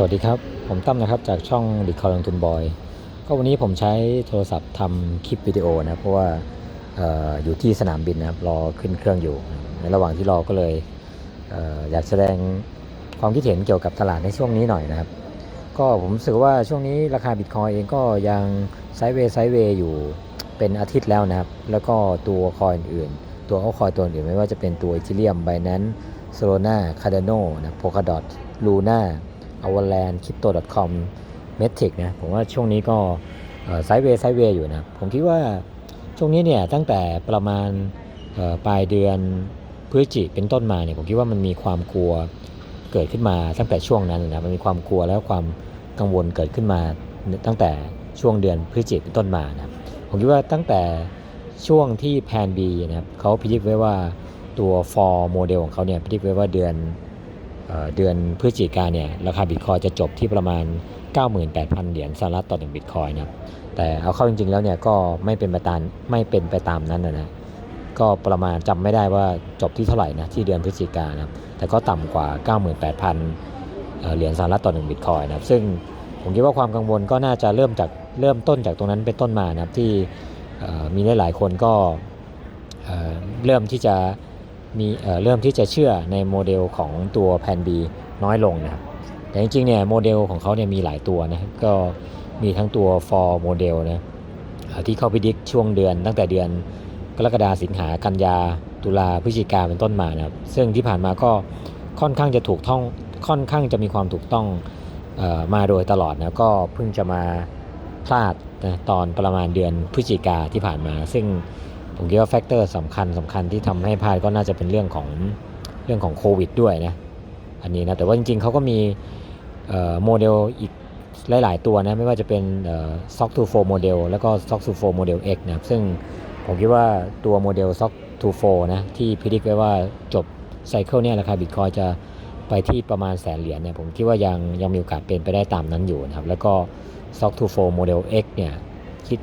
สวัสดีครับ ผมตั้มนะครับจากช่องดิคอลงทุนบอย ก็วันนี้ผมใช้โทรศัพท์ทำคลิปวิดีโอนะเพราะว่าอออยู่ที่สนามบินนะครับรอขึ้นเครื่องอยู่ ในระหว่างที่รอก็เลยเอออยากแสดงความคิดเห็นเกี่ยวกับตลาดในช่วงนี้หน่อยนะครับ ก็ผมรู้สึกว่าช่วงนี้ราคาบิตคอยเองก็ยังไซด์เวย์ไซด์เวย์อยู่เป็นอาทิตย์แล้วนะครับ แล้วก็ตัวคอยอื่นๆตัวเอาคอยตัวอื่นไม่ว่าจะเป็นตัวอีเทเรียมไบแนนโซโลนาคาร์ดโนนะโพคาดอทลูน่า a v a l a n c r y p t o c o m m e t i c นะผมว่าช่วงนี้ก็ไซด์เวย์ไซด์เวย์อยู่นะผมคิดว่าช่วงนี้เนี่ยตั้งแต่ประมาณปลายเดือนพฤศจิเป็นต้นมาเนี่ยผมคิดว่ามันมีความกลัวเกิดขึ้นมาตั้งแต่ช่วงนั้นนะมันมีความกลัวแล้วความกังวลเกิดขึ้นมาตั้งแต่ช่วงเดือนพฤศจิเป็นต้นมานะผมคิดว่าตั้งแต่ช่วงที่แพน B นะครับเขาพิจิตรไว้ว่าตัว for โมเดลของเขาเนี่ยพิจิตรไว้ว่าเดือน เดือนพฤศจิกาเนี่ยราคาบิตคอยจะจบที่ประมาณ 98,000 เหรียญสหรัฐต่อหนึ่งบิตคอยนะครับแต่เอาเข้าจริงๆแล้วเนี่ยก็ไม่เป็นไปตามไม่เป็นไปตามนั้นนะนะก็ประมาณจำไม่ได้ว่าจบที่เท่าไหร่นะที่เดือนพฤศจิกานะครับแต่ก็ต่ำกว่า 98,000 เหรียญสหรัฐต่อหนึ่งบิตคอยนะครับซึ่งผมคิดว่าความกังวลก็น่าจะเริ่มจากเริ่มต้นจากตรงนั้นเป็นต้นมานะครับที่มีหลายๆคนก็เเริ่มที่จะ มีเเริ่มที่จะเชื่อในโมเดลของตัวแพน B น้อยลงนะครับแต่จริงๆเนี่ยโมเดลของเขาเนี่ยมีหลายตัวนะก็มีทั้งตัว for โมเดลนะที่เข้าพิดิกช่วงเดือน ตั้งแต่เดือนกรกฎาสิงหากันยาตุลาพฤศจิกาเป็นต้นมานะครับซึ่งที่ผ่านมาก็ค่อนข้างจะถูกต้องค่อนข้างจะมีความถูกต้องออมาโดยตลอดนะก็เพิ่งจะมาพลาดนะตอนประมาณเดือนพฤศจิกาที่ผ่านมา ซึ่ง ผมคิดว่าแฟกเตอร์สำคัญสำคัญที่ทำให้พลาดก็น่าจะเป็นเรื่องของเรื่องของโควิดด้วยนะอันนี้นะแต่ว่าจริงๆเขาก็มีโมเดลอีกหลาย ๆ ตัวนะไม่ว่าจะเป็นเอ่อ SOC 2 4โมเดลแล้วก็ SOC 2 4โมเดล X นะครับซึ่งผมคิดว่าตัวโมเดล SOC 2 4นะที่พิจิตไว้ว่าจบไซเคิลเนี่ยราคาบิตคอยจะไปที่ประมาณแสนเหรียญเนี่ยผมคิดว่ายังยังมีโอกาสเป็นไปได้ตามนั้นอยู่นะครับแล้วก็ SOC 2 4โมเดล X เนี่ยคิด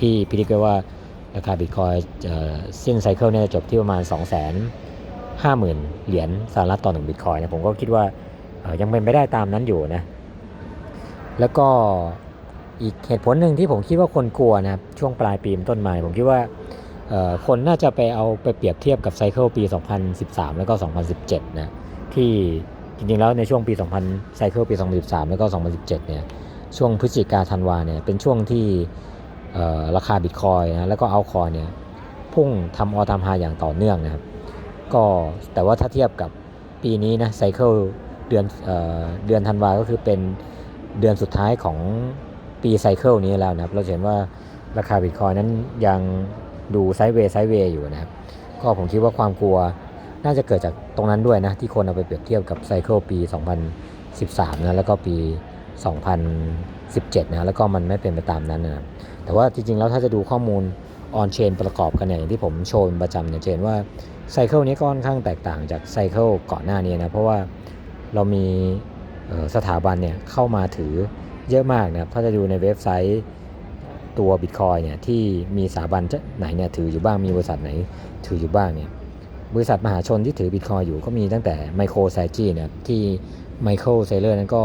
ที่พิจิตไว้ว่า ราคาบิตคอยสิ้นไซเคิลเนี่ยจะจบที่ประมาณ 2 5 0 0 0 0 เหรียญสหรัฐต่อหนึ่งบิตคอยนะผมก็คิดว่ายังเป็นไปได้ตามนั้นอยู่นะ แล้วก็อีกเหตุผลหนึ่งที่ผมคิดว่าคนกลัวนะครับช่วงปลายปีเป็นต้นมาผมคิดว่าคนน่าจะไปเอาไปเปรียบเทียบกับไซเคิลปี 2013 แล้วก็ 2017 นะที่จริงๆแล้วในช่วงปี 2000 ไซเคิลปี 2013 แล้วก็ 2017 เนี่ยช่วงพฤศจิกาธันวาเนี่ยเป็นช่วงที่ ราคาบิตคอยนะแล้วก็เอาคอยเนี่ยพุ่งทำออทำไฮอย่างต่อเนื่องนะครับ ก็แต่ว่าถ้าเทียบกับปีนี้นะไซเคิลเดือนเออเดือนธันวาก็คือเป็นเดือนสุดท้ายของปีไซเคิลนี้แล้วนะครับ เราเห็นว่าราคาบิตคอยนั้นยังดูไซด์เวย์ไซด์เวย์อยู่นะครับ ก็ผมคิดว่าความกลัวน่าจะเกิดจากตรงนั้นด้วยนะ ที่คนเอาไปเปรียบเทียบกับไซเคิลปี 2013 นะ แล้วก็ปี 2000 17 นะ แล้วก็มันไม่เป็นไปตามนั้นนะแต่ว่าจริงๆ แล้วถ้าจะดูข้อมูลออนเชนประกอบกันเนี่ยอย่างที่ผมโชว์ประจำเนี่ยเห็นว่าไซเคิลนี้ก็ค่อนข้างแตกต่างจากไซเคิลก่อนหน้านี้นะ เพราะว่าเรามีสถาบันเนี่ยเข้ามาถือเยอะมากนะถ้าจะดูในเว็บไซต์ตัว Bitcoin เนี่ยที่มีสถาบันจะไหนเนี่ยถืออยู่บ้างมีบริษัทไหนถืออยู่บ้างเนี่ยบริษัทมหาชนที่ถือ Bitcoin อยู่ก็มีตั้งแต่ไมโครไซจีนะครับที่ไมเคิลเซเลอร์นั้นก็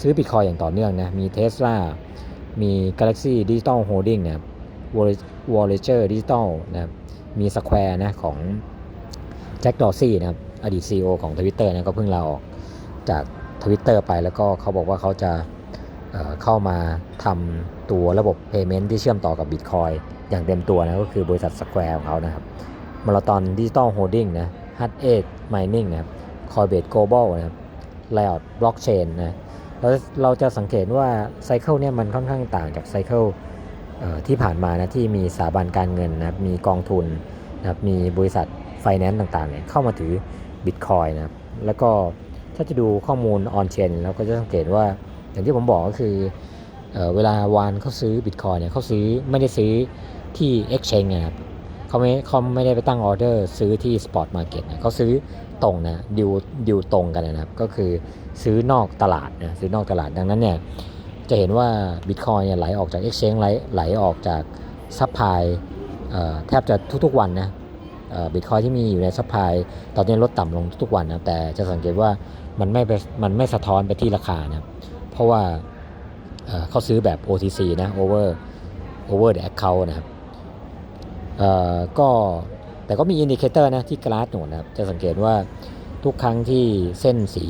ซื้อ Bitcoin อย่างต่อเนื่องนะ มี Tesla มี Galaxy Digital Holding นะครับ Voyager Digital นะมี Square นะของแจ็คดอ r ซี่นะครับอดีต CEO ของ Twitter นะก็เพิ่งลาออกจาก Twitter ไปแล้วก็เขาบอกว่าเขาจะเเข้ามาทำตัวระบบ Payment ที่เชื่อมต่อกับ Bitcoin อย่างเต็มตัวนะก็คือบริษัท Square ของเขานะครับมารา t อน Digital Holding นะ Hut 8 Mining นะครับ Coinbase Global นะครับ Riot Blockchain นะ เราเราจะสังเกตว่าไซเคิลเนี่ยมันค่อนข้างต่างจากไซเคิลที่ผ่านมานะที่มีสถาบันการเงินนะครับมีกองทุนนะครับมีบริษัทไฟแนนซ์ต่างๆเนี่ยเข้ามาถือบิตคอยนะครับแล้วก็ถ้าจะดูข้อมูลออนเชนเราก็จะสังเกตว่าอย่างที่ผมบอกก็คือเออเวลาวานเขาซื้อบิตคอยเนี่ยเขาซื้อไม่ได้ซื้อที่ Exchange นะครับ เขาไม่เขาไม่ได้ไปตั้งออเดอร์ ซื้อที่ Spot Market นะเขาซื้อตรงนะดิวดิวตรงกันนะครับ ก็คือซื้อนอกตลาดนะซื้อนอกตลาดดังนั้นเนี่ยจะเห็นว่า Bitcoin เนี่ยไหลออกจาก Exchange ไหลไหลออกจากซัพพลายแทบจะทุกๆวันนะบิตคอยที่มีอยู่ในซัพพลายตอนนี้ลดต่ำลงทุกๆวันนะแต่จะสังเกตว่ามันไม่ไปมันไม่สะท้อนไปที่ราคานะเพราะว่าเอ่อเขาซื้อแบบ OTC นะ over over the account นะครับ ก็แต่ก็มีอินดิเคเตอร์นะที่กราฟหนวดนะครับจะสังเกตว่าทุกครั้งที่เส้นสี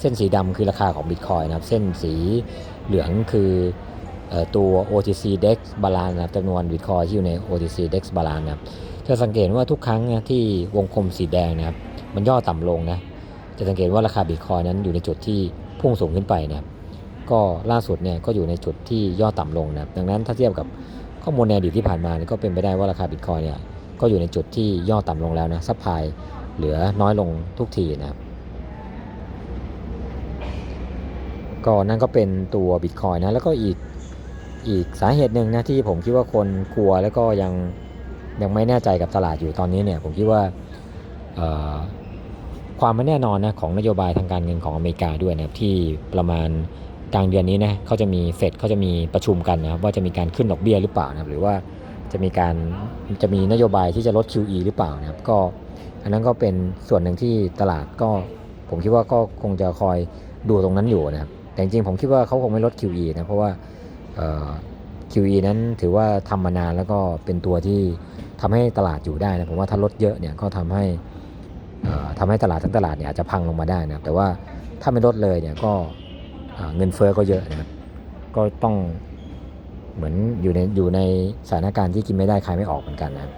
เส้นสีดำคือราคาของ Bitcoin นะครับ เส้นสีเหลืองคืออตัว OTC DEX balance นะครับจำนวน Bitcoin ที่อยู่ใน OTC DEX balance นะครับจะสังเกตว่าทุกครั้งนะที่วงกลมสีแดงนะครับมันย่อต่ำลงนะจะสังเกตว่าราคาบิตคอยนั้นอยู่ในจุดที่พุ่งสูงขึ้นไปนะครับก็ล่าสุดเนี่ยก็อยู่ในจุดที่ย่อต่ำลงนะครับดังนั้นถ้าเทียบกับ ข้อมูลในอดีตที่ผ่านมาเนี่ยก็เป็นไปได้ว่าราคาบิตคอยเนี่ยก็อยู่ในจุดที่ย่อต่ำลงแล้วนะซัพพลายเหลือน้อยลงทุกทีนะครับก็นั่นก็เป็นตัวบิตคอยนะแล้วก็อีกอีกสาเหตุหนึ่งนะที่ผมคิดว่าคนกลัวแล้วก็ยังยังไม่แน่ใจกับตลาดอยู่ตอนนี้เนี่ยผมคิดว่าความไม่แน่นอนนะของนโยบายทางการเงินของอเมริกาด้วยนะครับที่ประมาณ กลางเดือนนี้นะเขาจะมีเฟดเขาจะมีประชุมกันนะครับว่าจะมีการขึ้นดอกเบี้ยหรือเปล่านะครับหรือว่าจะมีการจะมีนโยบายที่จะลด QE หรือเปล่านะครับก็อันนั้นก็เป็นส่วนหนึ่งที่ตลาดก็ผมคิดว่าก็คงจะคอยดูตรงนั้นอยู่นะครับแต่จริงๆผมคิดว่าเขาคงไม่ลด QE นะเพราะว่าเอ่อ QE นั้นถือว่าทำมานานแล้วก็เป็นตัวที่ทำให้ตลาดอยู่ได้นะผมว่าถ้าลดเยอะเนี่ยก็ทำให้ทำให้ตลาดทั้งตลาดเนี่ยอาจจะพังลงมาได้นะแต่ว่าถ้าไม่ลดเลยเนี่ยก็ เงินเฟ้อก็เยอะนะครับ ก็ต้องเหมือนอยู่ในอยู่ในสถานการณ์ที่กินไม่ได้ขายไม่ออกเหมือนกันนะ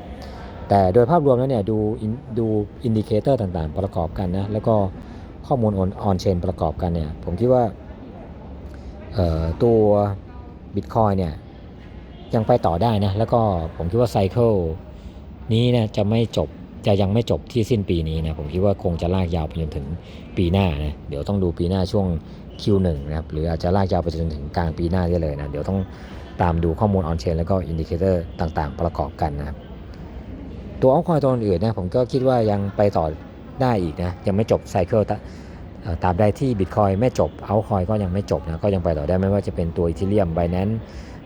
แต่โดยภาพรวมแล้วเนี่ยดูดูอินดิเคเตอร์ต่างๆ ประกอบกันนะแล้วก็ข้อมูลออนเชนประกอบกันเนี่ยผมคิดว่าตัว Bitcoin เนี่ยยังไปต่อได้นะแล้วก็ผมคิดว่าไซเคิลนี้นะจะไม่จบจะยังไม่จบที่สิ้นปีนี้นะผมคิดว่าคงจะลากยาวไปจนถึงปีหน้านะเดี๋ยวต้องดูปีหน้าช่วง Q1 นะครับหรืออาจจะลากยาวไปจนถึงกลางปีหน้าได้เลยนะเดี๋ยวต้องตามดูข้อมูลออนเชนแล้วก็อินดิเคเตอร์ต่างๆ ประกอบกันนะครับตัวอัลคอยตัวอื่นนะผมก็คิดว่ายังไปต่อได้อีกนะยังไม่จบไซเคิลตามใดที่ Bitcoin ไม่จบอัลคอยก็ยังไม่จบนะก็ยังไปต่อได้ไม่ว่าจะเป็นตัวอีเทเรียมไบแนน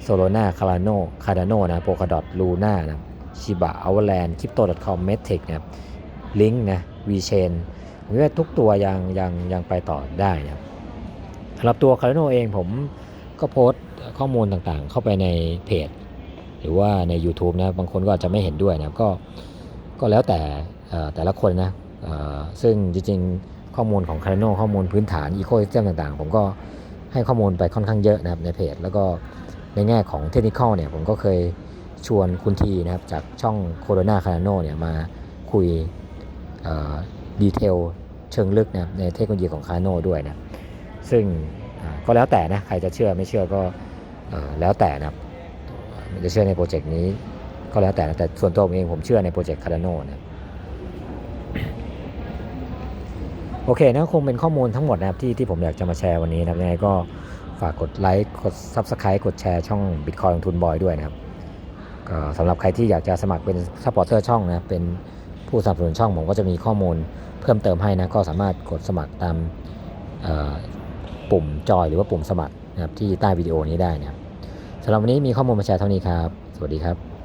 โซโลนาคาราโนคาร์ดาโนนะโปคาดอทลูน่านะชิบะอัลแลนด์คริปโต .com เมทิกนะลิงก์นะวีเชนผมว่าทุกตัวยังยังยังไปต่อได้นะครับ สำหรับตัวคาร์โนเองผมก็โพสต์ข้อมูลต่างๆ เข้าไปในเพจ หรือว่าใน YouTube นะบางคนก็อาจจะไม่เห็นด้วยนะก็ก็แล้วแต่แต่ละคนนะซึ่งจริงๆข้อมูลของคาร์โนข้อมูลพื้นฐานอีโค y ิสเต็มต่างๆ ผมก็ให้ข้อมูลไปค่อนข้างเยอะนะครับในเพจ แล้วก็ในแง่ของเทคนิคอลเนี่ยผมก็เคยชวนคุณทีนะครับจากช่องโคโรนาคาร์โนเนี่ยมาคุยดีเทลเชิงลึกนะในเทคโนโลยีของคาร์โนด้วยนะ ซึ่งก็แล้วแต่นะใครจะเชื่อไม่เชื่อก็แล้วแต่นะครับจะเชื่อในโปรเจกต์นี้ก็แล้วแต่นะแต่ส่วนตัวผมเองผมเชื่อในโปรเจกต์คาร์โนนะโอเคนะคงเป็นข้อมูลทั้งหมดนะครับที่ที่ผมอยากจะมาแชร์วันนี้นะครับยังไงก็ฝากกดไลค์กด Subscribe กดแชร์ช่อง Bitcoin ลงทุนบอยด้วยนะครับก็สำหรับใครที่อยากจะสมัครเป็นซัพพอร์เตอร์ช่องนะเป็นผู้สนับสนุนช่องผมก็จะมีข้อมูลเพิ่มเติมให้นะก็สามารถกดสมัครตาม ปุ่มจอยหรือว่าปุ่มสมัครนะครับที่ใต้วิดีโอนี้ได้นะครับสำหรับวันนี้มีข้อมูลมาแชร์เท่านี้ครับ สวัสดีครับ